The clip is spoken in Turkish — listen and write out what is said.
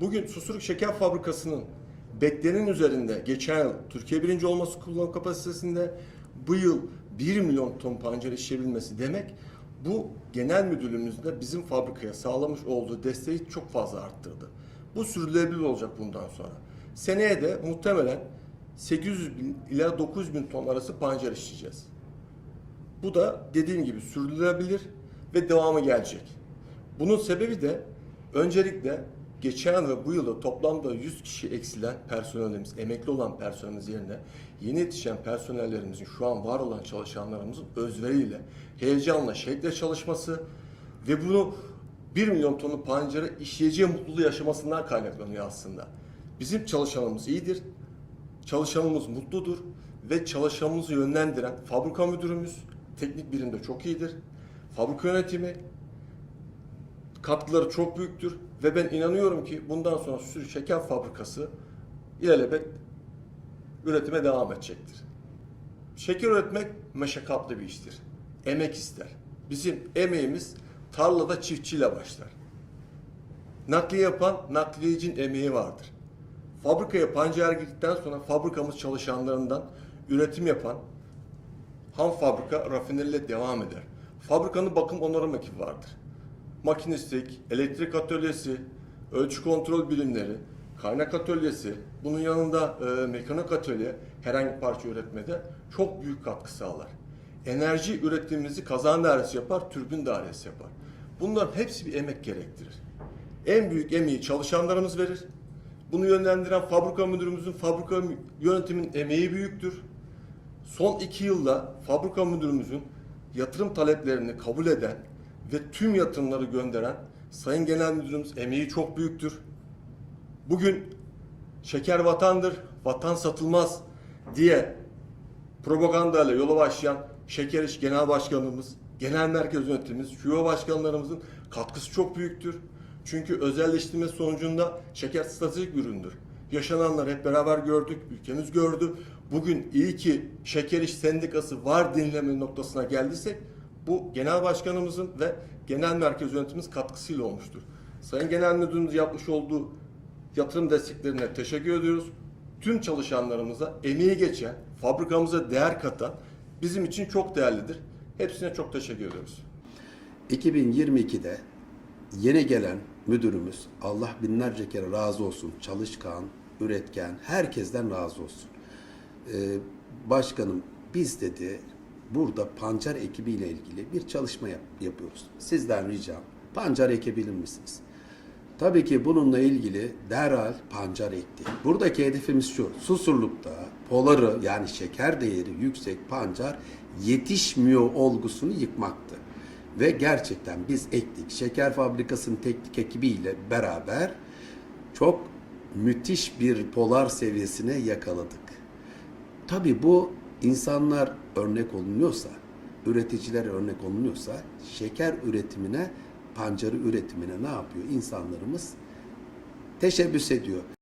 Bugün Susurluk Şeker Fabrikası'nın beklenen üzerinde geçen yıl Türkiye birinci olması kullanım kapasitesinde bu yıl 1 milyon ton pancar işleyebilmesi demek bu genel müdürlüğümüzün de bizim fabrikaya sağlamış olduğu desteği çok fazla arttırdı. Bu sürdürülebilir olacak bundan sonra. Seneye de muhtemelen 800 bin ila 900 bin ton arası pancar işleyeceğiz. Bu da dediğim gibi sürdürülebilir ve devamı gelecek. Bunun sebebi de öncelikle geçen ve bu yılda toplamda 100 kişi eksilen personelimiz, emekli olan personelimiz yerine yeni yetişen personellerimizin şu an var olan çalışanlarımızın özveriyle, heyecanla, şevkle çalışması ve bunu 1 milyon tonu pancarı işleyeceği mutluluğu yaşamasından kaynaklanıyor aslında. Bizim çalışanımız iyidir, Çalışanımız mutludur ve çalışanımızı yönlendiren fabrika müdürümüz teknik birimde çok iyidir. Fabrika yönetimi katkıları çok büyüktür ve ben inanıyorum ki bundan sonra Sürü Şeker Fabrikası ilelebet üretime devam edecektir. Şeker üretmek meşakkatli bir iştir. Emek ister. Bizim emeğimiz tarlada çiftçiyle başlar. Nakliye yapan nakliyecinin emeği vardır. Fabrikaya pancar girdikten sonra fabrikamız çalışanlarından üretim yapan ham fabrika rafineriyle devam eder. Fabrikanın bakım onarım ekibi vardır. Makinistlik, elektrik atölyesi, ölçü kontrol birimleri, kaynak atölyesi, bunun yanında e, mekanik atölye herhangi bir parça üretmede çok büyük katkı sağlar. Enerji üretimimizi kazan dairesi yapar, türbin dairesi yapar. Bunların hepsi bir emek gerektirir. En büyük emeği çalışanlarımız verir. Bunu yönlendiren fabrika müdürümüzün, fabrika yönetimin emeği büyüktür. Son iki yılda fabrika müdürümüzün yatırım taleplerini kabul eden ve tüm yatırımları gönderen Sayın Genel Müdürümüz emeği çok büyüktür. Bugün şeker vatandır, vatan satılmaz diye propagandayla yola başlayan Şeker İş Genel Başkanımız, Genel Merkez Yönetimimiz, şube başkanlarımızın katkısı çok büyüktür. Çünkü özelleştirme sonucunda şeker stratejik bir üründür. Yaşananları hep beraber gördük, ülkemiz gördü. Bugün iyi ki Şeker İş Sendikası var dinleme noktasına geldiysek bu genel başkanımızın ve genel merkez yönetimimiz katkısıyla olmuştur. Sayın Genel Müdürümüz yapmış olduğu yatırım desteklerine teşekkür ediyoruz. Tüm çalışanlarımıza emeği geçen, fabrikamıza değer katan bizim için çok değerlidir. Hepsine çok teşekkür ediyoruz. 2022'de yeni gelen müdürümüz Allah binlerce kere razı olsun. Çalışkan, üretken, herkesten razı olsun. Ee, başkanım biz dedi burada pancar ekibiyle ilgili bir çalışma yap- yapıyoruz. Sizden ricam pancar ekebilir misiniz? Tabii ki bununla ilgili derhal pancar ekti. Buradaki hedefimiz şu. Susurluk'ta poları yani şeker değeri yüksek pancar yetişmiyor olgusunu yıkmaktı. Ve gerçekten biz ektik. Şeker fabrikasının teknik ekibiyle beraber çok müthiş bir polar seviyesine yakaladık. Tabii bu insanlar örnek olunuyorsa, üreticiler örnek olunuyorsa şeker üretimine, pancarı üretimine ne yapıyor? İnsanlarımız teşebbüs ediyor.